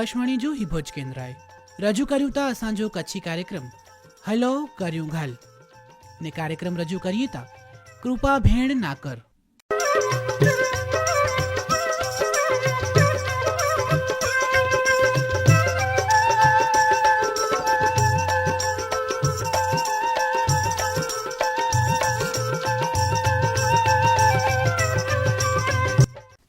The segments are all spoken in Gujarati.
આકાશવાણી જો હિભોજ કેન્દ્રાએ રજૂ કર્યું તા અસાંજો કચ્છી કાર્યક્રમ. હલો, કર્યું ઘાલ. ને કાર્યક્રમ રજૂ કરીએ તા કૃપા ભેણ નાકર.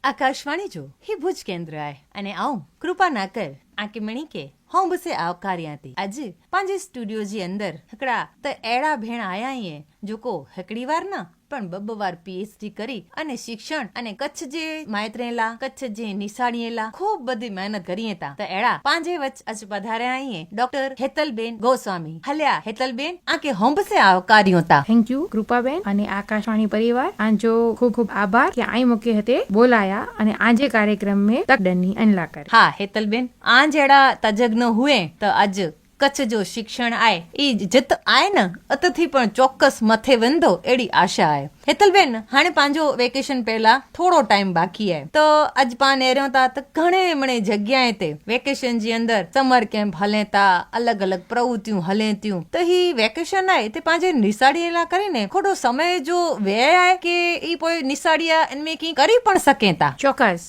આકાશવાણી જો ભુજ કેન્દ્ર આય અને આવું કૃપા ના કર આંકી મણી કે હું બસે આવકાર્યા હતી આજે પાંજે સ્ટુડિયો જી અંદર હકડા તો એડા ભેણ આયા જોકો હેકડીવાર ના પણ બબ્બવાર પીએચડી કરી અને શિક્ષણ અને કચ્છ જે માયત્રેલા કચ્છ જે નિશાળીએલા ખૂબ બધી મહેનત કરીએ તા તો એડા પાંજે વચ અજ પધાર્યા આઈએ ડોક્ટર હેતલબેન ગોસ્વામી. હલ્યા હેતલબેન આકે હોંભસે આવકાર્યો તા. થેન્ક યુ કૃપાબેન અને આકાશવાણી પરિવાર. આજો ખૂબ ખૂબ આભાર કે આઈ મુકે હતે બોલાયા અને આજે કાર્યક્રમ મે તકડની અનલા કરી. હા હેતલબેન આ જેડા તજજ્ઞ હુએ તો અજ કચ્છ જો શિક્ષણ આય એ જત આય ને, અતથી પણ ચોક્કસ મથે વંધો એડી આશા આય. હેતલબેન, હાણે પાંજો વેકેશન પહેલા થોડો ટાઈમ બાકી આય. તો અજ પાન એર્યો તા તો ઘણે મણે જગ્યાએ તે વેકેશન જી અંદર સમર કેમ્પ હલે તા અલગ અલગ પ્રવૃત્તિયું હલે ત્યું તો હી વેકેશન આય તે પાંજે નિસાડીએલા કરીને ખોટો સમય જો વ્યય આય કે ઈ કોઈ નિસાડિયા એનમે કી કરી પણ શકે તા. ચોક્કસ.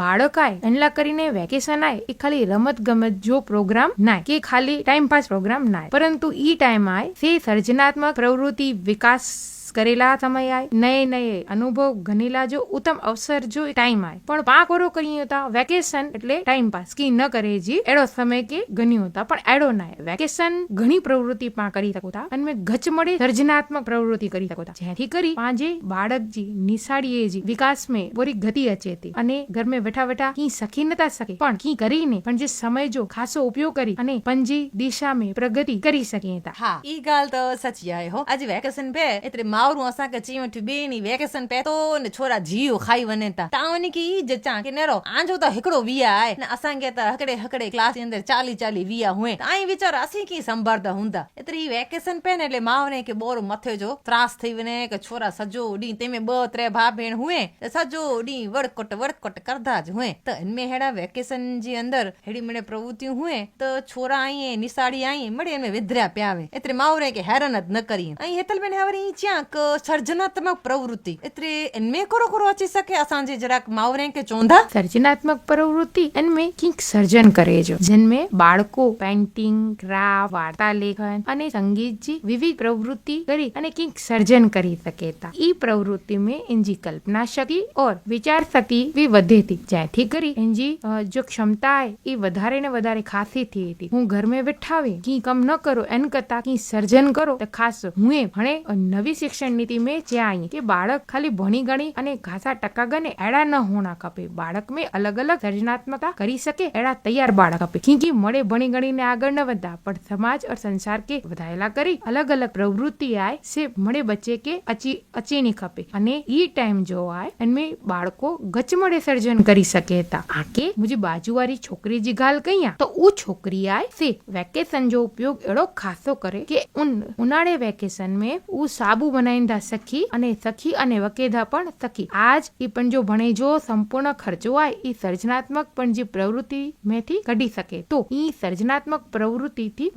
બાળક આય, એનલા કરીને વેકેશન આય, એ ખાલી રમત ગમત જો પ્રોગ્રામ નાય, કે ખાલી ટાઈમ પાસ પ્રોગ્રામ નાય. પરંતુ ઈ ટાઈમ આય સે સર્જનાત્મક પ્રવૃત્તિ વિકાસ કરેલા સમય આય, નયે નયે અનુભવ ઘનેલા જો ઉત્તમ અવસર જો ટાઈમ આય. પણ પા કોરો કરીએ હતા વેકેશન એટલે ટાઈમ પાસ કી ન કરે જી, એડો સમય કે ગણ્યો હતા. પણ એડો ના વેકેશન ઘણી પ્રવૃત્તિ પા કરી શકતા અને મેં ગચ મળે સર્જનાત્મક પ્રવૃત્તિ કરી શકતા. જેથી કરી પાંજે બાળકજી નિશાળીએ જી, વિકાસ મેં પૂરી ગતિ અચેતી અને ઘર મેં બેઠા બેઠા કી સખી નતા શકે. પણ કી કરીને પણ જે સમય જો ખાસો ઉપયોગ કરી અને પંજી દિશા મેં પ્રગતિ કરી શકીએ હતા હા, ઈ ગાલ તો સચ જાય હો. આજ વેકેશન પે એટલે ಹಾವ್ರು ಹೊಸಾಕ ಚೀಮಟ್ ಬೇನಿ ವೇಕೇಶನ್ पेतो ने छोरा जीव खाई वने ता तावनी की जचा के नेरो आंजो त हिकड़ो विया आए ने असा के त हकड़े हकड़े क्लास जे अंदर चाली चाली विया हुए ताई विचार असी की संभालदा हुंदा एतरी वेकेशन पे ने એટલે માવને કે બોર મથે જો ત્રાસ થઈ વને કે છોરા સજો ડી તેમે બ ત્રે ભા ભેણ હુએ સજો ડી વડકોટ વડકોટ કરતા જ હુએ. તો એનમે હેડા વેકેશન જે અંદર હેડી મને પ્રવૃત્તિ હુએ, તો છોરા આઈએ નિસાડી આઈએ મડે એને વિધરા પ્યાવે. એતરે માવરે કે હેરાન જ ન કરીએ. અહીં હેતલબેન હવે ઈ ચ્યાં જરાક સર્જનાત્મಕ ಪ್ರವೃತ್ತಿ ಇತ್ರಿ ಎನ್ಮೆ ಕೊರಕೊರು ಹಚ್ಚಿಸಕ್ಕೆ ಅಸಾಂಜೆ જરાક ಮಾವ್ರೆಂಕೆ ಚೋಂದಾ સર્જનાત્મક પ્રવૃત્તિ એનમે કંઈક સર્જન કરે છે જેનમે બાળકો, પેઇન્ટિંગ, ક્રાફ્ટ વાર્તા લેખન અને સંગીત જી વિવિધ પ્રવૃત્તિ કરી અને કંઈક સર્જન કરી શકે તા. ઈ પ્રવૃત્તિ મે ઇનજી કલ્પના શક્તિ ઓર વિચાર શક્તિ ભી વધે થી જેથી કરી ઇનજી જો ક્ષમતા હે ઈ વધારે ને વધારે ખાસી થી હતી હું ઘર મે બેઠાવે કી કમ ન કરો, એન કરતા કી સર્જન કરો, તો ખાસ હું એ ભણે નવી શિક્ષા શિક્ષણની ટીમે જ્યાં કે બાળક ખાલી ભણી ગણી અને ઘાસા ટકા ગને એડા ન હોણા કપે બાળક મેં અલગ અલગ સર્જનાત્મકતા કરી શકે એડા તૈયાર બાળક આપે. ક્યોંકि મળે ભણી ગણીને આગળ ન વધતા, પણ સમાજ और संसार के વધાયેલા કરી અલગ અલગ પ્રવૃત્તિ આય સે મળે બચ્ચે કે અચી અચીની ખપે. અને ઈ ટાઈમ જો આય અને બાળકો ગચમડે સર્જન કરી શકે હતા આકે મુજે બાજુવારી છોકરી જી ગાલ કહીયા, તો ઉ છોકરી આય સે વેકેશન જો ઉપયોગ એડો ખાસો કરે કે ઉન ઉનાળે વેકેશન મેં ઉ સાબુ બનાય પરણાઈંધા સખી અને સખી અને વકેધા પણ સખી. આજ એ પણ જો ભણે જો સંપૂર્ણ ખર્ચો આય એ સર્જનાત્મક પણ જે પ્રવૃત્તિ મેથી કઢી શકે. તો એ સર્જનાત્મક પ્રવૃત્તિથી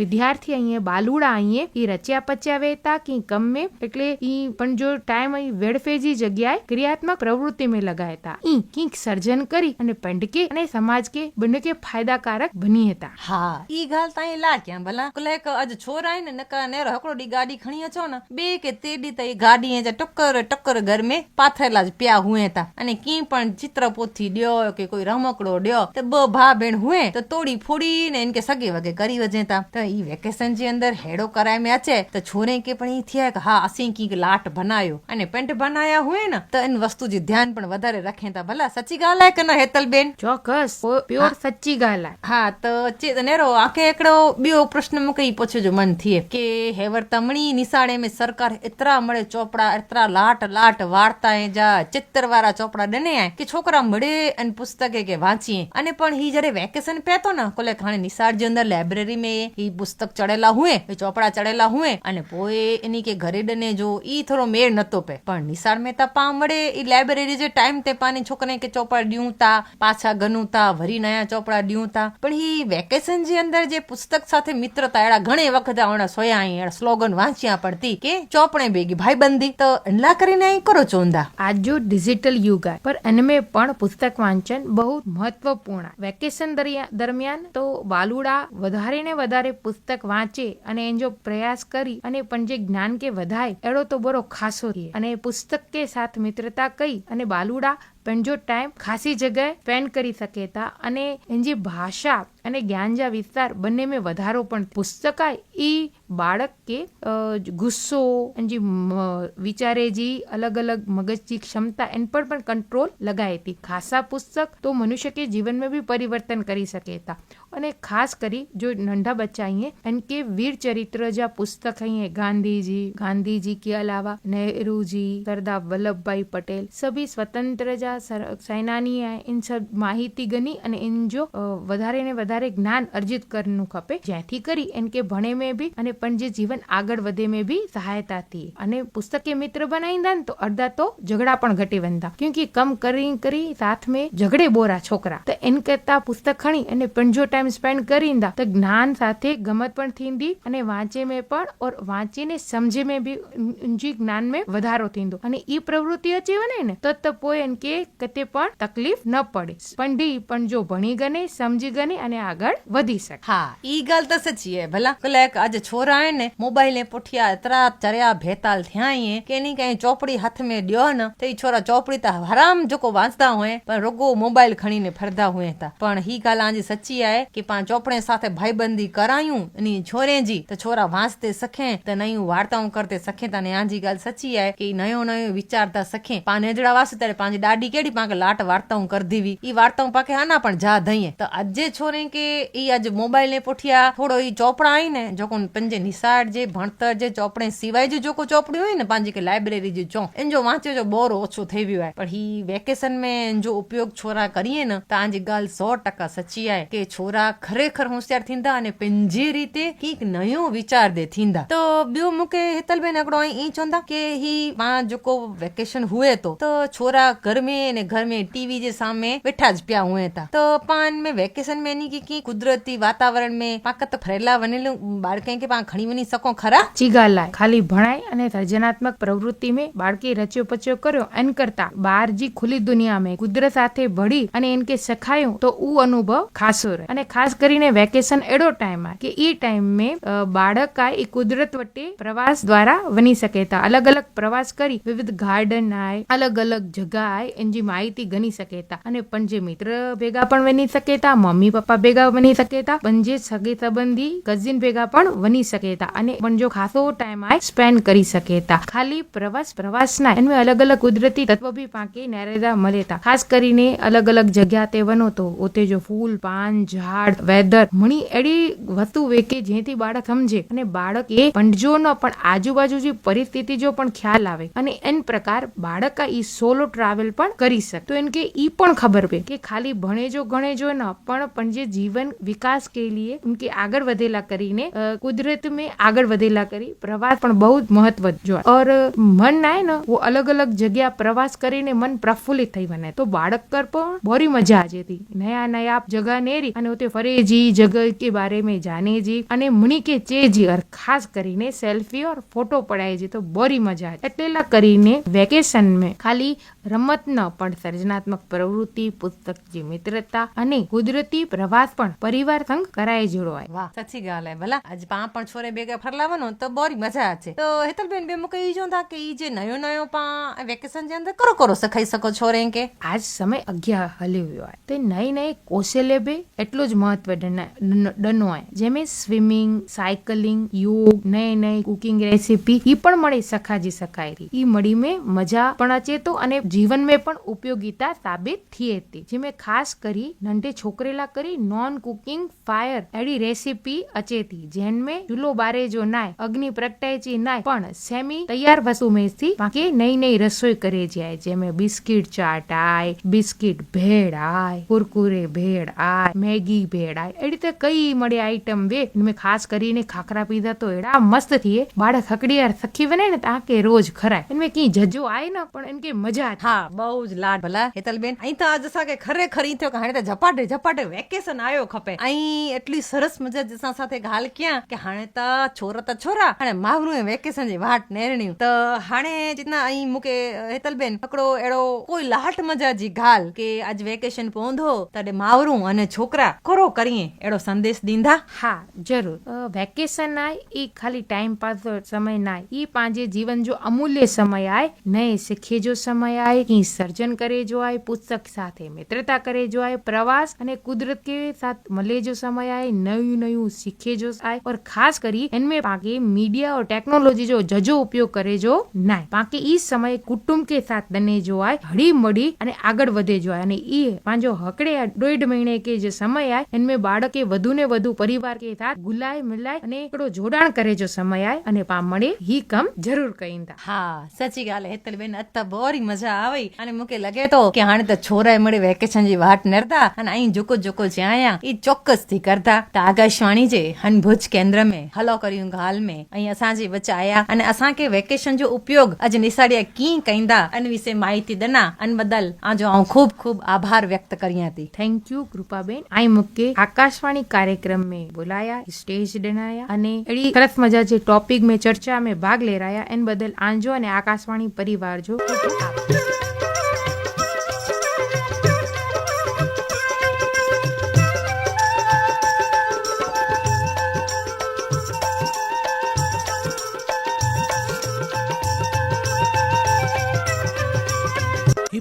વિદ્યાર્થી અહીંયા બાલુડા અહીંયા એ રચ્યા પચ્યા વેતા કે કમે, એટલે ઈ પણ જો ટાઈમ અહીં વેડફેજી જગ્યાએ ક્રિયાત્મક પ્રવૃત્તિ મેં લગાયતા. ઈ કંઈક સર્જન કરી અને પંડકે અને સમાજ કે બંને કે ફાયદાકારક બની હતા. હા, ઈ ગાલ તાઈ લાગ્યા ભલા. કલેક આજ છોરાય ને નકા નેરો હકડો ડી ગાડી ખણી છો ને? બે કે ॿिए के ते ॾींहुं त ई गाॾीअ जा टुकर टुकर घर में पाथेला ज पिया हुए था अने कीअं पण चित्र पोथी ॾियो के कोई रमकड़ो ॾियो त ॿ भाउ भेण हुए त तोड़ी फोड़ी ने इनके सॻे वॻे કરી वञे था त ई વેકેશન જે અંદર હેડો કરાય में अचे त छोरे खे પણ ઈ थिया કે હા असीं कीअं लाट बनायो अने पेंट बनाया हुए न त इन वस्तु जी ध्यान पण વધારે रखे था भला सची ॻाल्हि आहे की न हेतल बेन ચોક્કસ પ્યોર સચ્ચી ગાલ आहे હા તો ચે નેરો આખે हिकिड़ो ॿियो प्रश्न मूंखे ई पुछियो जो मन थिए કે હેવર તમણી નિશાળે में सरकार इतरा मड़े चोपड़ा, इतरा लाट लाट વાર્તાએ જા ચિત્તરવાળા ચોપડા ડને કે છોકરા મળે અને પુસ્તકે કે વાંચીએ અને પણ હી જયારે વેકેશન પહેતો ને કોલે ખાણે નિસારજી અંદર લાઇબ્રેરી મેં હી પુસ્તક ચડેલા હુએ એ ચોપડા ચડેલા હુએ અને પોએ એની કે ઘરે ડને જો ઈ થોડો મેળ નતો પે પણ નિસાર મહેતા પા મળે ઈ લાઇબ્રેરી જે ટાઈમ તે પાની છોકરાને કે ચોપડા ડ્યું તા પાછા ગનું તા વરી નયા ચોપડા ડ્યું તા પણ હી વેકેશન જે અંદર જે પુસ્તક સાથે મિત્રતા એડા ઘણે વખત આવણા સોયા અહીં સ્લોગન વાંચ્યા પડતી કે ચોપ આપણે ભેગી ભાઈબંધી. તો એટલા કરીને અહીં કરો ચોંદા આજુ ડિજિટલ યુગ પર અનમે પણ પુસ્તક વાંચન બહુ મહત્વપૂર્ણ. વેકેશન દરમિયાન તો બાલુડા વધારે ને વધારે પુસ્તક વાંચે અને એનો પ્રયાસ કરી અને પણ જે જ્ઞાન કે વધાય, એડો તો બરો ખાસો રહે અને પુસ્તક કે સાથ મિત્રતા કઈ અને બાલુડા પણ જો ટાઈમ ખાસી જગ્યાએ સ્પેન્ડ કરી શકે તા અને એની ભાષા અને જ્ઞાનજા વિસ્તાર બંને મેં વધારો પણ પુસ્તક આય ઈ બાળક કે અ, ગુસ્સો એની જે મ- વિચારે જી અલગ અલગ મગજની ક્ષમતા એન પર પણ કંટ્રોલ લગાય હતી ખાસા પુસ્તક તો મનુષ્ય કે જીવન में भी પરિવર્તન કરી શકે હતા અને ખાસ કરી જો नंढा बच्चा आइए इनके वीर चरित्र जा पुस्तक हैं गांधी जी गांधी जी के अलावा नेहरू जी सरदार वल्लभ भाई पटेल सभी स्वतंत्र जा सर- सेनानी आए इन सब માહિતી ગની અને ઇન જો અ, વધારે ને વધારે વધારે જ્ઞાન અર્જિત કરનું ખપે, જ્યાંથી કરી, એમ કે ભણે મેં બી અને પણ જે જીવન આગળ વધે મેં બી સહાયતાથી અને પુસ્તકે મિત્ર બનાવી દાન, તો અડધા તો ઝઘડા પણ ઘટી વંદા ક્યુંકી કમ કરી કરી, સાથ મેં ઝઘડે બોરા છોકરા. તો એન કરતા પુસ્તક ખણી, અને પણ જો ટાઈમ સ્પેન્ડ કરીંદા તો જ્ઞાન સાથે ગમત પણ થીંદી અને વાંચે મેં પણ, ઓર વાંચીને સમજે મેં બી ઊંજી જ્ઞાન મેં વધારો થીંદો અને ઈ પ્રવૃત્તિ અચી વને ને તો તો પોય એન કે કતે પણ તકલીફ ન પડે. પણ ડી પણ જો ભણી ગને, સમજી ગને, અને આગળ વધી શકે હા, ઈ ગાલ તો સચી હે. ભલા કલે આજે છોરા હે ને, મોબાઈલ ને પોઠિયા એતરા ચર્યા, ભેતાલ થયા કે એની કઈ ચોપડી હાથ में ડ્યો ને, તો ઈ છોરા ચોપડી તા હરામ જોકો વાંચતા હોય, પણ રોગો મોબાઈલ ખણીને ફરદા હોય તા. પણ હી ગાલ આજી સચી આય કે પા ચોપડે સાથે ભાઈબંધી કરાયું ની ઈ છોરે જી, તો છોરા વાંચતે સખે, તો નયું વાર્તાઓ કરતે સખે તને આજી ગાલ સચી આય કે નયો નયો વિચારતા સખે. પા નેજડા વાસે ત્યારે પાંજી દાડી કેડી પાંકે લાટ વાર્તાઓ કર દીવી. ઈ વાર્તાઓ પાકે આના પણ જા ધઈએ. તો આજે છોરે નહીં કે એ આજ મોબાઈલને પોઠિયા થોડો એ ચોપડાઈ ને જો કોણ પંજે નિસાર જે, ભણતર જે, ચોપડે સિવાય જે જો કો ચોપડી હોય ને, પાંજી કે લાઇબ્રેરી જે જો, એન જો વાંચ્યો જો બોર ઓછો થઈ ગયો હોય. પણ હી વેકેશન મેં જો ઉપયોગ છોરા કરીએ ને, તો આજી ગાલ સો ટકા સચી આય કે છોરા ખરેખર હોશિયાર થીંદા અને પંજે રીતે કંઈક નયો વિચાર દે થીંદા. તો બ્યો મુકે હેતલબેન અગડો ઈ ચોંદા કે હી માં જો કો વેકેશન હુએ તો. તો છોરા ઘર મે ને ઘર મે ટીવી જે સામે બેઠા જ પ્યા હુએ તા. તો પાન મે વેકેશન મે ની जी की कुदरती वातावरण में पाण कत फरेला वञेलू ॿारके खे पाण खणी वञी सघूं खरा जी ॻाल्हि आहे खाली भणाई अने સર્જનાત્મક प्रवृत्ति में બાળકે રચ્યો પચ્યો કર્યો. એન करता બહાર जी खुली दुनिया में कुदरत સાથે ભળી અને એન કે સખાયું તો ઉ અનુભવ ખાસો રહે. અને ખાસ કરીને વેકેશન એડો ટાઈમ આ કે ઈ ટાઈમ મેં બાળક આ એ કુદરત વટે પ્રવાસ દ્વારા બની શકે તા. અલગ અલગ પ્રવાસ કરી વિવિધ ગાર્ડન આય, અલગ અલગ જગા આય, એનજી માહિતી ગણી શકે તા. અને પણ જે મિત્ર ભેગા પણ વની શકે તા, મમ્મી પપ્પા ભેગા બની શકે હતા પણ જે સગી સંબંધી કઝિન ભેગા પણ બની શકે હતા અને પણ જો ખાસો ટાઈમ આય સ્પેન્ડ કરી શકે હતા ખાલી પ્રવાસ પ્રવાસ ના એનમે અલગ અલગ કુદરતી તત્વ બી પાકે નેરેદા મળે હતા ખાસ કરીને અલગ અલગ જગ્યા તે વનો તો ઓતે જો ફૂલ, પાન, ઝાડ વેધર મણી એડી વસ્તુ વેકે જેથી બાળક સમજે. અને બાળક એ પંડજો ન પણ આજુબાજુ જે પરિસ્થિતિ જો પણ ખ્યાલ આવે અને એન પ્રકાર બાળક આ ઈ સોલો ટ્રાવેલ પણ કરી શકે. તો એમ કે ઈ પણ ખબર પે કે ખાલી ભણે જો ગણે જો ન, પણ પણ જે જીવન વિકાસ કે લીએ उनके आगर वधेला કરીને કુદરત મેં આગળ વધેલા કરી પ્રવાસ પણ બહુ જ મહત્વ જોવા ઓર મન ના ને વો અલગ અલગ જગ્યા પ્રવાસ કરીને મન પ્રફુલ્લિત થઈ બને તો બાળક કર પણ બોરી મજા આજે થી નયા નયા જગા નેરી અને ઉતે ફરેજી જગ્યા કે બારે મેં જાનેજી અને મણી કે ચેજી અર ખાસ કરીને સેલ્ફી ઓર ફોટો પડાયજી તો બોરી મજા આવે એટલેલા કરીને વેકેશન મેં ખાલી રમત ન પણ સર્જનાત્મક પ્રવૃત્તિ, પુસ્તક જે મિત્રતા અને કુદરતી પ્રવાસ પ્રવાસ પણ પરિવાર સંગ કરાય જોડવાય વાહ સાચી ગાલ હે ભલા આજ પા પણ છોરે ભેગા ફરલાવાનો તો બોરી મજા છે તો હેતલબેન બે મુકે ઈ જો થા કે ઈ જે નયો નયો પા વેકેશન જે અંદર કરો કરો સખાઈ શકો છોરે કે? આજ સમય અગિયાર હલ્યું હોય તો નઈ નઈ કૌશલ્ય બે એટલો જ મહત્વ ડનો ડનવાય જેમે સ્વિમિંગ સાયકલિંગ યોગ નઈ નઈ કુકિંગ રેસીપી ઈ પણ મળી સખાજી સખાય રહી ઈ મળી મેં મજા પણ અચે તો અને જીવન મેં પણ ઉપયોગીતા સાબિત થઈ હતી જે મેં ખાસ કરી નંડે છોકરેલા કરી નો ઓન કુકિંગ ફાયર એડી રેસીપી અચેતી, જેનમે ચૂલો બારે જો નાય, અગ્નિ પ્રગટાયચી નાય, પણ સેમી તૈયાર વસુ મેસથી બાકી નઈ નઈ રસોઈ કરે જાય, જેમે બિસ્કિટ ચાટ આય બિસ્કિટ ભેળ આય કુરકુરે ભેળ આય મેગી ભેળ આય એ રીતે કઈ મળે આઈટમ વે મેં ખાસ કરીને ખાખરા પીધા તો એડા મસ્ત થઈએ બાળક હકડીયાર સખી બને ને તા કે રોજ ખરાય એને કી જજો આય ને, પણ એને કે મજા હા, બહુ જ લાડ ભલા. હેતલબેન, અહીં તો આજ કે ખરેખર અહીં તો હાણે જપાટે જપાટે વેકેશન આયો ખપે. અહીં એટલી સરસ મજા જસા સાથે ગાલ ક્યાં કે હાણે તા છોરા તા છોરા અને માવરું એ વેકેશન જે વાટ નેરણ્યું. તો હાણે જીતના અહીં મુકે હેતલબેન, પકડો એડો કોઈ લાટ મજા જી ગાલ કે આજ વેકેશન પોંધો તડે માવરું અને છોકરા કરો કરીએ, એડો સંદેશ દીંધા. હા, જરૂર. વેકેશન આય, ઈ ખાલી ટાઈમ પાસ સમય ના ઈ પાંજે જીવન જો અમૂલ્ય સમય આય, નય શીખે જો સમય આય, ઈ સર્જન કરે જો આય, પુસ્તક સાથે મિત્રતા કરે જો આય, પ્રવાસ અને કુદરત કે साथ मिले जो समय आए नयू नयू सीखे जो आए और खास करी इनमें पाके मीडिया और टेक्नोलॉजी जो जजो उपयोग करे जो ना पाके ई समय कुटुंब के साथ बने जो आए हड़ी मड़ी અને આગળ વધે જો અને એ પાંજો હકડે દોઢ મહિને કે જે સમય આય, એનમે બાળકે વધુ ને વધુ પરિવાર કે સાથ ગુલાય મિલાય અને એકડો જોડાણ કરે જો સમય આય. અને પા મળે હી કમ જરૂર કહીંદા હા, સાચી ગાલે. હેતલ બેન અત્તા બોરી મજા આવી. અને મુકે લગે તો કે હાણે તો છોરાએ મળે વેકેશનની વાત નરતા. અને અહીં જોકો જોકો જ્યાં आया ई चौकस थी करदा त आकाशवाणी जे हन भुज केंद्र में हलो करियूं ॻाल्हि में ऐं असांजे विच आया अने असांखे वेकेशन जो उपयोग अॼु निसाड़िया कीअं कंदा अन विसे माहिती दना अन बदल आजो आऊं खूब खूब आभार व्यक्त करियां थी थैंक यू कृपा बेन ऐं मूंखे आकाशवाणी कार्यक्रम में बुलाया स्टेज ॾिनाया अने अहिड़ी सरस मज़ा जे टॉपिक में चर्चा में भाग लहराया इन बदल आंजो अने आकाशवाणी परिवार जो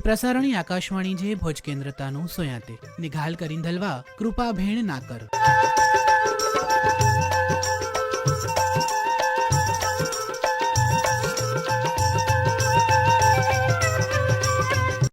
પ્રસારણી આકાશવાણી જે ભોજ કેન્દ્રતાનું સોયાતે. નિઘાલ કરીન ધલવા કૃપા ભેણ નાકર.